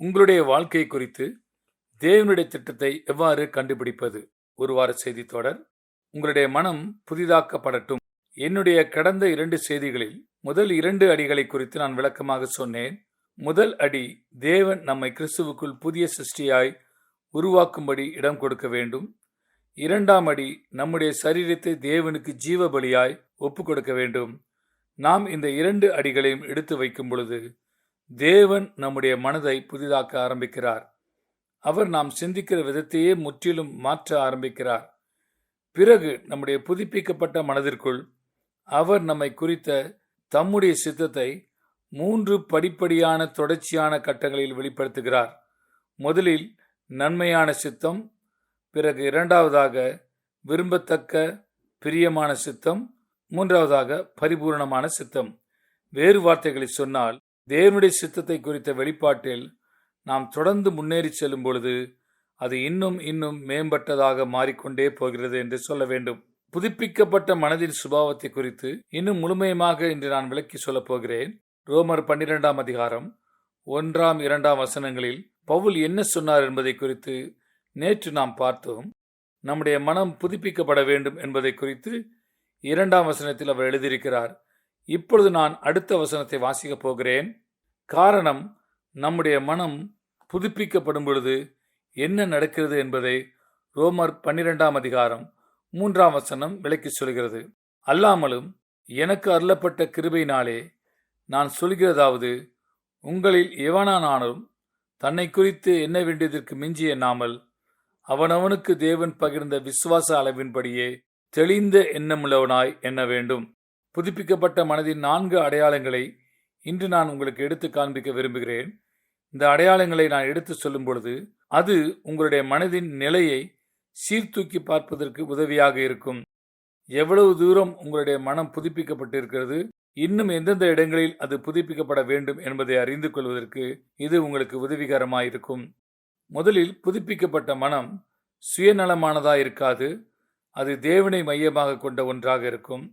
உங்களுடைய வாழ்க்கை குறித்து தேவனுடைய திட்டத்தை எவ்வாறு கண்டுபிடிப்பது? ஒரு வார செய்தி தொடர் உங்களுடைய மனம் புதிதாக்கப்படட்டும். என்னுடைய கடந்த இரண்டு செய்திகளில் முதல் இரண்டு அடிகளை குறித்து நான் விளக்கமாக சொன்னேன். முதல் அடி தேவன் நம்மை கிறிஸ்துவுக்குள் புதிய சிருஷ்டியாய் உருவாக்கும்படி இடம் கொடுக்க வேண்டும். இரண்டாம் அடி நம்முடைய சரீரத்தை தேவனுக்கு ஜீவ பலியாய் ஒப்பு கொடுக்க வேண்டும். நாம் இந்த இரண்டு அடிகளையும் எடுத்து வைக்கும் பொழுது தேவன் நம்முடைய மனதை புதிதாக்க ஆரம்பிக்கிறார். அவர் நாம் சிந்திக்கிற விதத்தையே முற்றிலும் மாற்ற ஆரம்பிக்கிறார். பிறகு நம்முடைய புதுப்பிக்கப்பட்ட மனதிற்குள் அவர் நம்மை குறித்த தம்முடைய சித்தத்தை மூன்று படிப்படியான தொடர்ச்சியான கட்டங்களில் வெளிப்படுத்துகிறார். முதலில் நன்மையான சித்தம் பிறகு இரண்டாவதாக விரும்பத்தக்க பிரியமான சித்தம் மூன்றாவதாக பரிபூரணமான சித்தம். வேறு வார்த்தைகளை சொன்னால் தேவனுடைய சித்தத்தை குறித்த வெளிப்பாட்டில் நாம் தொடர்ந்து முன்னேறி செல்லும் பொழுது அது இன்னும் இன்னும் மேம்பட்டதாக மாறிக்கொண்டே போகிறது என்று சொல்ல வேண்டும். புதுப்பிக்கப்பட்ட மனதின் சுபாவத்தை குறித்து இன்னும் முழுமையமாக இன்று நான் விளக்கி சொல்லப் போகிறேன். ரோமர் பன்னிரெண்டாம் அதிகாரம் ஒன்றாம் இரண்டாம் வசனங்களில் பவுல் என்ன சொன்னார் என்பதை குறித்து நேற்று நாம் பார்த்தோம். நம்முடைய மனம் புதுப்பிக்கப்பட வேண்டும் என்பதை குறித்து இரண்டாம் வசனத்தில் அவர் எழுதியிருக்கிறார். இப்பொழுது நான் அடுத்த வசனத்தை வாசிக்கப் போகிறேன். காரணம் நம்முடைய மனம் புதுப்பிக்கப்படும் பொழுது என்ன நடக்கிறது என்பதை ரோமர் பன்னிரெண்டாம் அதிகாரம் மூன்றாம் வசனம் விளக்கி சொல்கிறது. அல்லாமலும் எனக்கு அருளப்பட்ட கிருபையினாலே நான் சொல்கிறதாவது உங்களில் எவனானாலும் தன்னை குறித்து எண்ண வேண்டியதற்கு மிஞ்சி எண்ணாமல் அவனவனுக்கு தேவன் பகிர்ந்த விசுவாச அளவின்படியே தெளிந்த எண்ணமுள்ளவனாய் எண்ண வேண்டும். புதுப்பிக்கப்பட்ட மனதின் நான்கு அடையாளங்களை இன்று நான் உங்களுக்கு எடுத்து காண்பிக்க விரும்புகிறேன். இந்த அடையாளங்களை நான் எடுத்து சொல்லும் பொழுது அது உங்களுடைய மனதின் நிலையை சீர்தூக்கி பார்ப்பதற்கு உதவியாக இருக்கும். எவ்வளவு தூரம் உங்களுடைய மனம் புதுப்பிக்கப்பட்டிருக்கிறது இன்னும் எந்தெந்த இடங்களில் அது புதுப்பிக்கப்பட வேண்டும் என்பதை அறிந்து கொள்வதற்கு இது உங்களுக்கு உதவிகரமாயிருக்கும் முதலில் புதுப்பிக்கப்பட்ட மனம் சுயநலமானதாக இருக்காது அது தேவனை மையமாக கொண்ட ஒன்றாக இருக்கும்.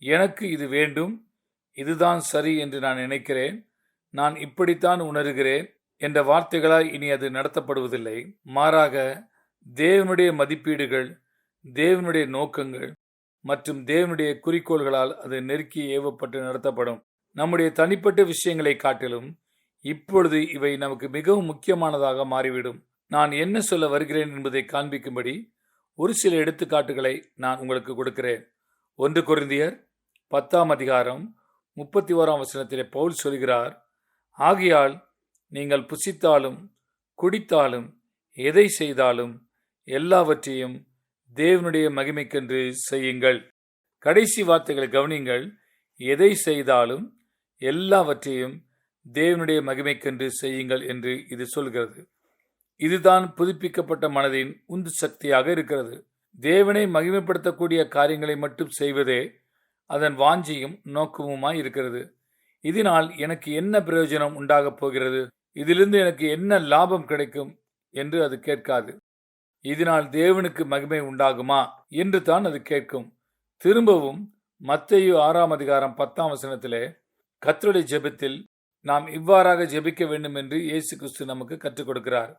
எனக்கு இது வேண்டும் இதுதான் சரி என்று நான் நினைக்கிறேன் நான் இப்படித்தான் உணர்கிறேன் என்ற வார்த்தைகளால் இனி அது நடத்தப்படுவதில்லை. மாறாக தேவனுடைய மதிப்பீடுகள் தேவனுடைய நோக்கங்கள் மற்றும் தேவனுடைய குறிக்கோள்களால் அது நெருக்கி ஏவப்பட்டு நடத்தப்படும். நம்முடைய தனிப்பட்ட விஷயங்களை காட்டிலும் இப்பொழுது இவை நமக்கு மிகவும் முக்கியமானதாக மாறிவிடும். நான் என்ன சொல்ல வருகிறேன் என்பதை காண்பிக்கும்படி ஒரு சில எடுத்துக்காட்டுகளை நான் உங்களுக்கு கொடுக்கிறேன். ஒன்று குருந்தியர் பத்தாம் அதிகாரம் முப்பத்தி ஓராம் வசனத்திலே பவுல் சொல்கிறார் ஆகையால் நீங்கள் புசித்தாலும் குடித்தாலும் எதை செய்தாலும் எல்லாவற்றையும் தேவனுடைய மகிமைக்கென்று செய்யுங்கள். கடைசி வார்த்தைகளை கவனிங்கள் எதை செய்தாலும் எல்லாவற்றையும் தேவனுடைய மகிமைக்கென்று செய்யுங்கள் என்று இது சொல்கிறது. இதுதான் புதுப்பிக்கப்பட்ட மனதின் உந்து சக்தியாக இருக்கிறது. தேவனை மகிமைப்படுத்தக்கூடிய காரியங்களை மட்டும் செய்வதே அதன் வாஞ்சியும் நோக்கமுமாய் இருக்கிறது. இதனால் எனக்கு என்ன பிரயோஜனம் உண்டாகப் போகிறது? இதிலிருந்து எனக்கு என்ன லாபம் கிடைக்கும்? என்று அது கேட்காது. இதனால் தேவனுக்கு மகிமை உண்டாகுமா? என்று தான் அது கேட்கும். திரும்பவும் மத்தையு ஆறாம் அதிகாரம் பத்தாம் வசனத்திலே கத்தருடைய ஜெபத்தில் நாம் இவ்வாறாக ஜெபிக்க வேண்டும் என்று இயேசு கிறிஸ்து நமக்கு கற்றுக் கொடுக்கிறார்.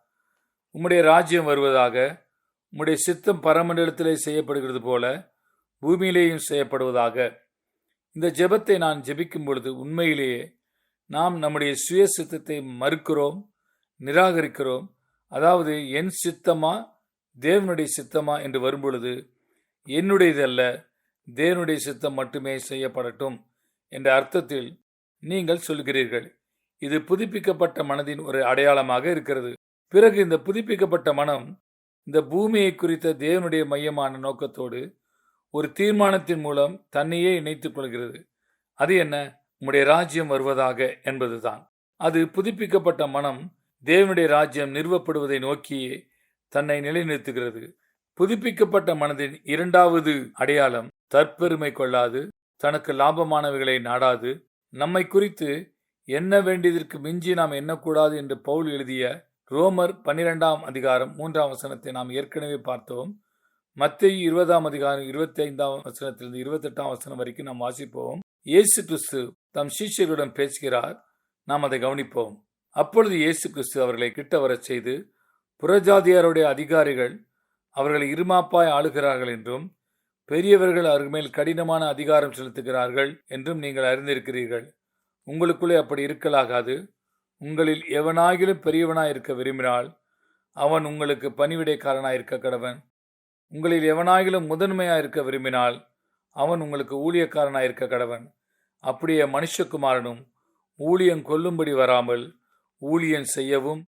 உம்முடைய ராஜ்யம் வருவதாக உம்முடைய சித்தம் பரமண்டலத்திலே செய்யப்படுகிறது போல பூமியிலேயும் செய்யப்படுவதாக இந்த ஜெபத்தை நான் ஜெபிக்கும் பொழுது உண்மையிலேயே நாம் நம்முடைய சுய சித்தத்தை மறுக்கிறோம் நிராகரிக்கிறோம். அதாவது என் சித்தமா தேவனுடைய சித்தமா என்று வரும்பொழுது என்னுடையதல்ல தேவனுடைய சித்தம் மட்டுமே செய்யப்படட்டும் என்ற அர்த்தத்தில் நீங்கள் சொல்கிறீர்கள். இது புதுப்பிக்கப்பட்ட மனதின் ஒரு அடையாளமாக இருக்கிறது. பிறகு இந்த புதுப்பிக்கப்பட்ட மனம் இந்த பூமியை குறித்த தேவனுடைய மையமான நோக்கத்தோடு ஒரு தீர்மானத்தின் மூலம் தன்னையே இணைத்துக் கொள்கிறது. அது என்ன? உம்முடைய ராஜ்யம் வருவதாக என்பதுதான். அது புதுப்பிக்கப்பட்ட மனம் தேவனுடைய ராஜ்யம் நிறுவப்படுவதை நோக்கியே தன்னை நிலைநிறுத்துகிறது. புதுப்பிக்கப்பட்ட மனதின் இரண்டாவது அடையாளம் தற்பெருமை கொள்ளாது தனக்கு லாபமானவைகளை நாடாது. நம்மை குறித்து எண்ண வேண்டியதற்கு மிஞ்சி நாம் எண்ணக்கூடாது என்று பவுல் எழுதிய ரோமர் பன்னிரெண்டாம் அதிகாரம் மூன்றாம் வசனத்தை நாம் ஏற்கனவே பார்த்தோம். மத்திய இருபதாம் அதிகாரம் இருபத்தி ஐந்தாம் வசனத்திலிருந்து இருபத்தெட்டாம் வசனம் வரைக்கும் நாம் வாசிப்போம். இயேசு கிறிஸ்து தம் சீஷர்களுடன் பேசுகிறார். நாம் அதை கவனிப்போம். அப்பொழுது இயேசு கிறிஸ்து அவர்களை கிட்ட வரச் செய்து புறஜாதியாருடைய அதிகாரிகள் அவர்களை இருமாப்பாய் ஆளுகிறார்கள் என்றும் பெரியவர்கள் அவர்கள் மேல் கடினமான அதிகாரம் செலுத்துகிறார்கள் என்றும் நீங்கள் அறிந்திருக்கிறீர்கள். உங்களுக்குள்ளே அப்படி இருக்கலாகாது. உங்களில் எவனாகிலும் பெரியவனாய் இருக்க விரும்பினால் அவன் உங்களுக்கு பணிவிடைக்காரனாய் இருக்க கடவன். உங்களில் எவனாகிலும் முதன்மையாக இருக்க விரும்பினால் அவன் உங்களுக்கு ஊழியக்காரனாக இருக்க கடவன். அப்படியே மனுஷகுமாரனும் ஊழியம் கொல்லும்படி வராமல் ஊழியம் செய்யவும்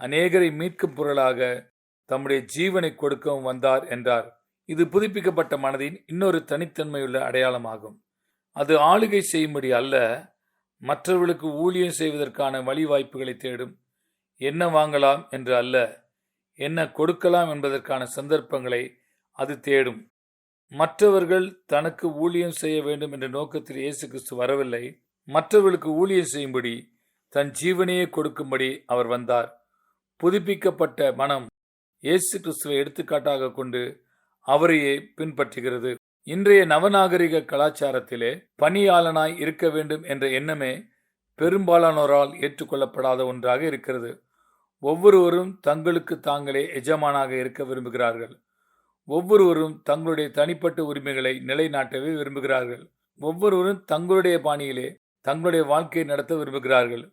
அநேகரை மீட்கும் பொருளாக தம்முடைய ஜீவனை கொடுக்கவும் வந்தார் என்றார். இது புதுப்பிக்கப்பட்ட மனதின் இன்னொரு தனித்தன்மையுள்ள அடையாளமாகும். அது ஆளுகை செய்யும்படி அல்ல மற்றவர்களுக்கு ஊழியம் செய்வதற்கான வழி வாய்ப்புகளை தேடும். என்ன வாங்கலாம் என்று அல்ல என்ன கொடுக்கலாம் என்பதற்கான சந்தர்ப்பங்களை அது தேடும். மற்றவர்கள் தனக்கு ஊழியம் செய்ய வேண்டும் என்ற நோக்கத்தில் இயேசு கிறிஸ்து வரவில்லை. மற்றவர்களுக்கு ஊழியம் செய்யும்படி தன் ஜீவனையே கொடுக்கும்படி அவர் வந்தார். புதுப்பிக்கப்பட்ட மனம் இயேசு கிறிஸ்துவை எடுத்துக்காட்டாக கொண்டு அவரையே பின்பற்றுகிறது. இன்றைய நவநாகரிக கலாச்சாரத்திலே பணியாளனாய் இருக்க வேண்டும் என்ற எண்ணமே பெரும்பாலானோரால் ஏற்றுக்கொள்ளப்படாத ஒன்றாக இருக்கிறது. ஒவ்வொருவரும் தங்களுக்கு தாங்களே எஜமானாக இருக்க விரும்புகிறார்கள். ஒவ்வொருவரும் தங்களுடைய தனிப்பட்ட உரிமைகளை நிலைநாட்டவே விரும்புகிறார்கள். ஒவ்வொருவரும் தங்களுடைய பாணியிலே தங்களுடைய வாழ்க்கையை நடத்த விரும்புகிறார்கள்.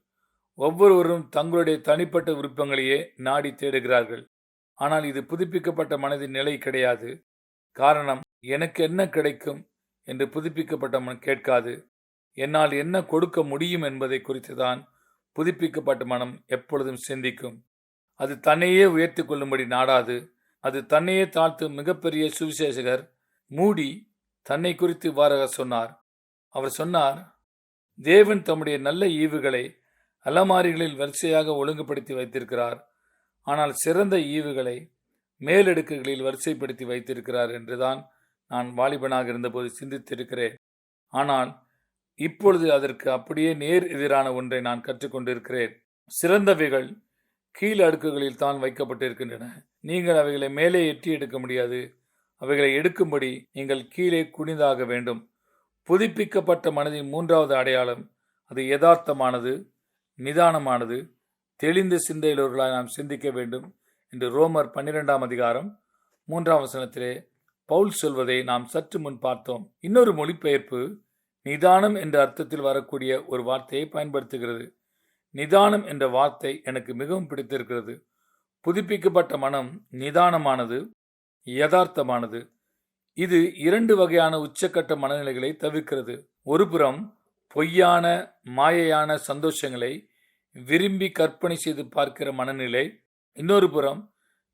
ஒவ்வொருவரும் தங்களுடைய தனிப்பட்ட விருப்பங்களையே நாடி தேடுகிறார்கள். ஆனால் இது புதுப்பிக்கப்பட்ட மனதின் நிலை கிடையாது. காரணம் எனக்கு என்ன கிடைக்கும் என்று புதுப்பிக்கப்பட்ட மனம் கேட்காது. என்னால் என்ன கொடுக்க முடியும் என்பதை குறித்துதான் புதுப்பிக்கப்பட்ட மனம் எப்பொழுதும் சிந்திக்கும். அது தன்னையே உயர்த்தி கொள்ளும்படி நாடாது. அது தன்னையே தாழ்த்தும் மிகப்பெரிய சுவிசேஷகர் மூடி தன்னை குறித்து இவ்வாறாக சொன்னார். அவர் சொன்னார் தேவன் தம்முடைய நல்ல ஈவுகளை அலமாரிகளில் வரிசையாக ஒழுங்குபடுத்தி வைத்திருக்கிறார். ஆனால் சிறந்த ஈவுகளை மேலடுக்குகளில் வரிசைப்படுத்தி வைத்திருக்கிறார் என்றுதான் நான் வாலிபனாக இருந்தபோது சிந்தித்திருக்கிறேன். ஆனால் இப்பொழுது அதற்கு அப்படியே நேர் எதிரான ஒன்றை நான் கற்றுக்கொண்டிருக்கிறேன். சிறந்தவைகள் கீழ் அடுக்குகளில் தான் வைக்கப்பட்டிருக்கின்றன. நீங்கள் அவைகளை மேலே எட்டி எடுக்க முடியாது. அவைகளை எடுக்கும்படி நீங்கள் கீழே குனிந்தாக வேண்டும். புதுப்பிக்கப்பட்ட மனதின் மூன்றாவது அடையாளம் அது யதார்த்தமானது நிதானமானது. தெளிந்த சிந்தையுள்ளவர்களாய் நாம் சிந்திக்க வேண்டும் என்று ரோமர் பன்னிரெண்டாம் அதிகாரம் மூன்றாம் வசனத்திலே பவுல் சொல்வதை நாம் சற்று முன் பார்த்தோம். இன்னொரு மொழிபெயர்ப்பு நிதானம் என்ற அர்த்தத்தில் வரக்கூடிய ஒரு வார்த்தையை பயன்படுத்துகிறது. நிதானம் என்ற வார்த்தை எனக்கு மிகவும் பிடித்திருக்கிறது. புதுப்பிக்கப்பட்ட மனம் நிதானமானது யதார்த்தமானது. இது இரண்டு வகையான உச்சக்கட்ட மனநிலைகளை தவிர்க்கிறது. ஒருபுறம் பொய்யான மாயையான சந்தோஷங்களை விரும்பி கற்பனை செய்து பார்க்கிற மனநிலை இன்னொரு புறம்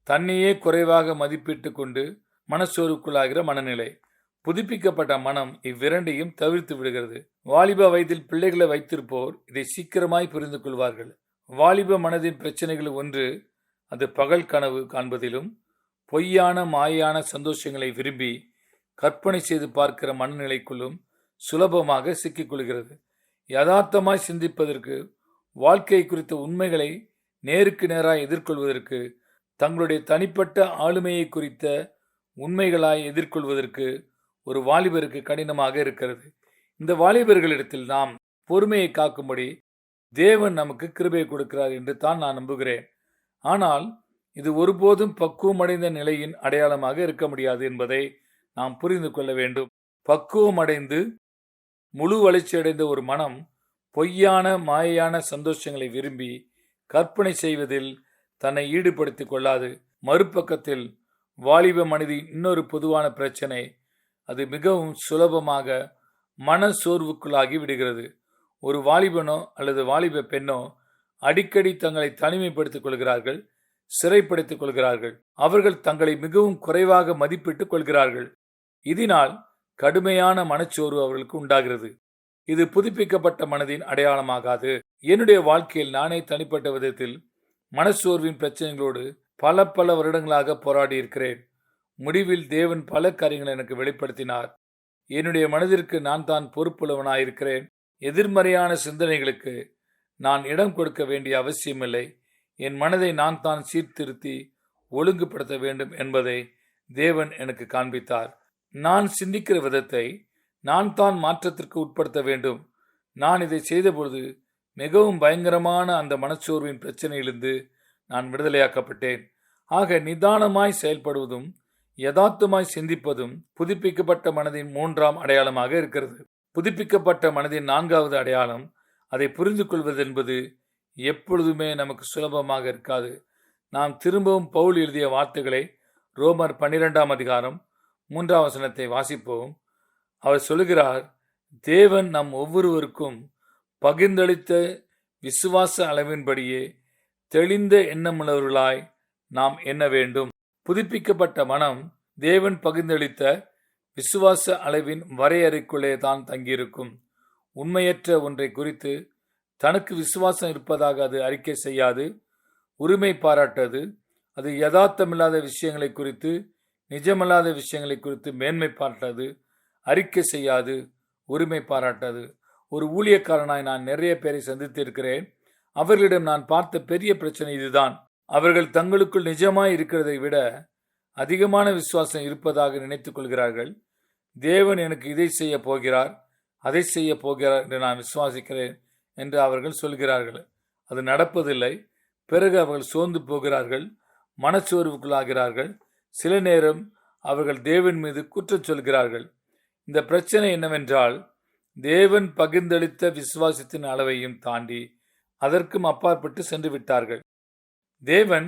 தன்னையே குறைவாக மதிப்பிட்டு கொண்டு மனச்சோர்வுக்குள்ளாகிற மனநிலை. புதுப்பிக்கப்பட்ட மனம் இவ்விரண்டையும் தவிர்த்து விடுகிறது. வாலிப வயதில் பிள்ளைகளை வைத்திருப்போர் இதை சீக்கிரமாய் புரிந்து கொள்வார்கள் வாலிப மனதின் பிரச்சனைகள் ஒன்று அது பகல் கனவு காண்பதிலும் பொய்யான மாயான சந்தோஷங்களை விரும்பி கற்பனை செய்து பார்க்கிற மனநிலைக்குள்ளும் சுலபமாக சிக்கிக்கொள்கிறது யதார்த்தமாய் சிந்திப்பதற்கு வாழ்க்கை குறித்த உண்மைகளை நேருக்கு நேராக எதிர்கொள்வதற்கு தங்களுடைய தனிப்பட்ட ஆளுமையை குறித்த உண்மைகளாய் எதிர்கொள்வதற்கு ஒரு வாலிபருக்கு கடினமாக இருக்கிறது. இந்த வாலிபர்களிடத்தில் நாம் பொறுமையை காக்கும்படி தேவன் நமக்கு கிருபை கொடுக்கிறார் என்று தான் நான் நம்புகிறேன். ஆனால் இது ஒருபோதும் பக்குவமடைந்த நிலையின் அடையாளமாக இருக்க முடியாது என்பதை நாம் புரிந்து கொள்ள வேண்டும். பக்குவமடைந்து முழு வளர்ச்சியடைந்த ஒரு மனம் பொய்யான மாயையான சந்தோஷங்களை விரும்பி கற்பனை செய்வதில் தன்னை ஈடுபடுத்திக் கொள்ளாது. மறுபக்கத்தில் வாலிப மனிதின் இன்னொரு பொதுவான பிரச்சனை அது மிகவும் சுலபமாக மன சோர்வுக்குள்ளாகி விடுகிறது. ஒரு வாலிபனோ அல்லது வாலிப பெண்ணோ அடிக்கடி தங்களை தனிமைப்படுத்திக் கொள்கிறார்கள் சிறைப்படுத்திக் கொள்கிறார்கள். அவர்கள் தங்களை மிகவும் குறைவாக மதிப்பிட்டுக் கொள்கிறார்கள். இதனால் கடுமையான மனச்சோர்வு அவர்களுக்கு உண்டாகிறது. இது புதுப்பிக்கப்பட்ட மனதின் அடையாளமாகாது. என்னுடைய வாழ்க்கையில் நானே தனிப்பட்ட விதத்தில் மனச்சோர்வின் பிரச்சனைகளோடு பல பல வருடங்களாக போராடி இருக்கிறேன். முடிவில் தேவன் பல காரியங்களை எனக்கு வெளிப்படுத்தினார். என்னுடைய மனதிற்கு நான் தான் பொறுப்புள்ளவனாயிருக்கிறேன். எதிர்மறையான சிந்தனைகளுக்கு நான் இடம் கொடுக்க வேண்டிய அவசியமில்லை. என் மனதை நான் தான் சீர்திருத்தி ஒழுங்குபடுத்த வேண்டும் என்பதை தேவன் எனக்கு காண்பித்தார். நான் சிந்திக்கிற விதத்தை நான் தான் மாற்றத்திற்கு உட்படுத்த வேண்டும். நான் இதை செய்தபொழுது மிகவும் பயங்கரமான அந்த மனச்சோர்வின் பிரச்சனையிலிருந்து நான் விடுதலையாக்கப்பட்டேன். ஆக நிதானமாய் செயல்படுவதும் யதார்த்தமாய் சிந்திப்பதும் புதுப்பிக்கப்பட்ட மனதின் மூன்றாம் அடையாளமாக இருக்கிறது. புதுப்பிக்கப்பட்ட மனதின் நான்காவது அடையாளம் அதை புரிந்து கொள்வது என்பது எப்பொழுதுமே நமக்கு சுலபமாக இருக்காது. நாம் திரும்பவும் பவுல் எழுதிய வார்த்தைகளை ரோமர் பன்னிரெண்டாம் அதிகாரம் மூன்றாம் வசனத்தை வாசிப்போம். அவர் சொல்கிறார் தேவன் நம் ஒவ்வொருவருக்கும் பகிர்ந்தளித்த விசுவாச அளவின்படியே தெளிந்த எண்ணமுள்ளவர்களாய் நாம் எண்ண வேண்டும். புதுப்பிக்கப்பட்ட மனம் தேவன் பகிர்ந்தளித்த விசுவாச அளவின் வரையறைக்குள்ளே தான் தங்கியிருக்கும். உண்மையற்ற ஒன்றை குறித்து தனக்கு விசுவாசம் இருப்பதாக அது அறிக்கை செய்யாது உரிமை பாராட்டது. அது யதார்த்தமில்லாத விஷயங்களை குறித்து நிஜமல்லாத விஷயங்களை குறித்து மேன்மை பாராட்டது அறிக்கை செய்யாது உரிமை பாராட்டது. ஒரு ஊழியக்காரனாய் நான் நிறைய பேரை சந்தித்திருக்கிறேன். அவர்களிடம் நான் பார்த்த பெரிய பிரச்சனை இதுதான். அவர்கள் தங்களுக்குள் நிஜமாய் இருக்கிறதை விட அதிகமான விசுவாசம் இருப்பதாக நினைத்துக் கொள்கிறார்கள். தேவன் எனக்கு இதை செய்ய போகிறார். அதை செய்ய போகிறார் என்று நான் விசுவாசிக்கிறேன் என்று அவர்கள் சொல்கிறார்கள். அது நடப்பதில்லை. பிறகு அவர்கள் சோர்ந்து போகிறார்கள். மனச்சோர்வுக்குள்ளாகிறார்கள். சில நேரம் அவர்கள் தேவன் மீது குற்றம் சொல்கிறார்கள். இந்த பிரச்சனை என்னவென்றால் தேவன் பகிர்ந்தளித்த விசுவாசத்தின் அளவையும் தாண்டி அதற்கும் அப்பாற்பட்டு சென்று விட்டார்கள் தேவன்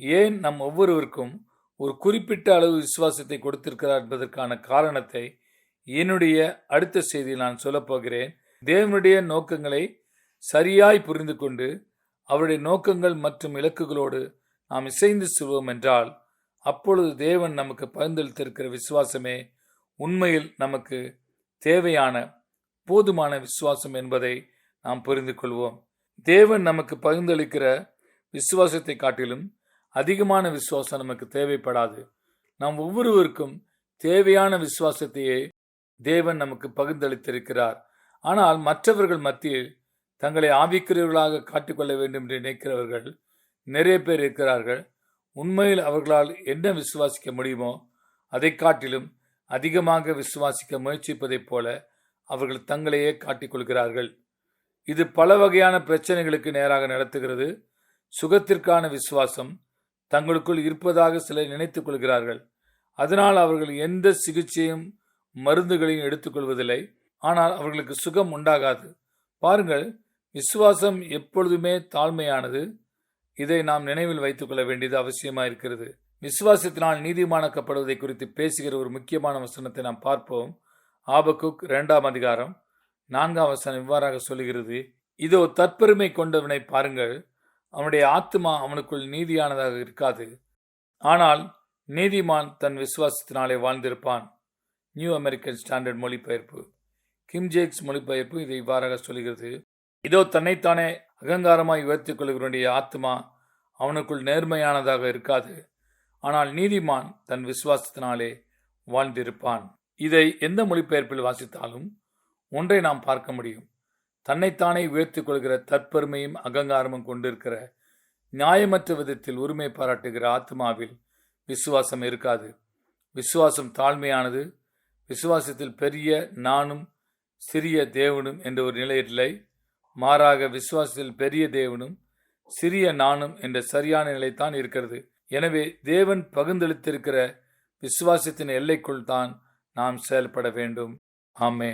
ஏன் நம் ஒவ்வொருவருக்கும் ஒரு குறிப்பிட்ட அளவு விசுவாசத்தை கொடுத்திருக்கிறார் என்பதற்கான காரணத்தை என்னுடைய அடுத்த செய்தி நான் சொல்லப்போகிறேன் தேவனுடைய நோக்கங்களை சரியாய் புரிந்து கொண்டு அவருடைய நோக்கங்கள் மற்றும் இலக்குகளோடு நாம் இசைந்து செல்வோம் என்றால் அப்பொழுது தேவன் நமக்கு பகிர்ந்தளித்திருக்கிற விசுவாசமே உண்மையில் நமக்கு தேவையான போதுமான விசுவாசம் என்பதை நாம் புரிந்து கொள்வோம். தேவன் நமக்கு பகிர்ந்தளிக்கிற விசுவாசத்தை காட்டிலும் அதிகமான விசுவாசம் நமக்கு தேவைப்படாது. நாம் ஒவ்வொருவருக்கும் தேவையான விசுவாசத்தையே தேவன் நமக்கு பகிர்ந்தளித்திருக்கிறார். ஆனால் மற்றவர்கள் மத்தியில் தங்களை ஆவிக்கிறவர்களாக காட்டிக்கொள்ள வேண்டும் என்று நினைக்கிறவர்கள் நிறைய பேர் இருக்கிறார்கள். உண்மையில் அவர்களால் என்ன விசுவாசிக்க முடியுமோ அதை காட்டிலும் அதிகமாக விசுவாசிக்க முயற்சிப்பதைப் போல அவர்கள் தங்களையே காட்டிக்கொள்கிறார்கள். இது பல வகையான பிரச்சனைகளுக்கு நேராக நடத்துகிறது. சுகத்திற்கான விசுவாசம் தங்களுக்குள் இருப்பதாக சிலர் நினைத்துக் கொள்கிறார்கள். அதனால் அவர்கள் எந்த சிகிச்சையும் மருந்துகளையும் எடுத்துக்கொள்வதில்லை. ஆனால் அவர்களுக்கு சுகம் உண்டாகாது. பாருங்கள் விசுவாசம் எப்பொழுதுமே தாழ்மையானது. இதை நாம் நினைவில் வைத்துக்கொள்ள வேண்டியது அவசியமாக இருக்கிறது. விசுவாசத்தினால் நீதிமானாக்கப்படுவதை குறித்து பேசுகிற ஒரு முக்கியமான வசனத்தை நாம் பார்ப்போம். ஆபக்குக் இரண்டாம் அதிகாரம் நான்காம் வசனம் இவ்வாறாக சொல்லுகிறது. இதோ தற்பெருமை கொண்டவனை பாருங்கள். அவனுடைய ஆத்மா அவனுக்குள் நீதியானதாக இருக்காது. ஆனால் நீதிமான் தன் விசுவாசத்தினாலே வாழ்ந்திருப்பான். நியூ அமெரிக்கன் ஸ்டாண்டர்ட் மொழிபெயர்ப்பு. கிம் ஜேக்ஸ் மொழிபெயர்ப்பு இதை இவ்வாறாக சொல்கிறது இதோ தன்னைத்தானே அகங்காரமாய் உயர்த்தி கொள்கிறவனுடைய ஆத்மா அவனுக்குள் நேர்மையானதாக இருக்காது. ஆனால் நீதிமான் தன் விசுவாசத்தினாலே வாழ்ந்திருப்பான். இதை எந்த மொழிபெயர்ப்பில் வாசித்தாலும் ஒன்றை நாம் பார்க்க முடியும். தன்னைத்தானே உயர்த்தி கொள்கிற தற்பெருமையும் அகங்காரமும் கொண்டிருக்கிற நியாயமற்ற விதத்தில் உரிமை பாராட்டுகிற ஆத்மாவில் விசுவாசம் இருக்காது. விசுவாசம் தாழ்மையானது விசுவாசத்தில் பெரிய நானும் சிறிய தேவனும் என்ற ஒரு நிலை இல்லை மாறாக விசுவாசத்தில் பெரிய தேவனும் சிறிய நானும் என்ற சரியான நிலைத்தான் இருக்கிறது. எனவே தேவன் பகிர்ந்தளித்திருக்கிற விசுவாசத்தின் எல்லைக்குள் தான் நாம் செயல்பட வேண்டும். ஆமே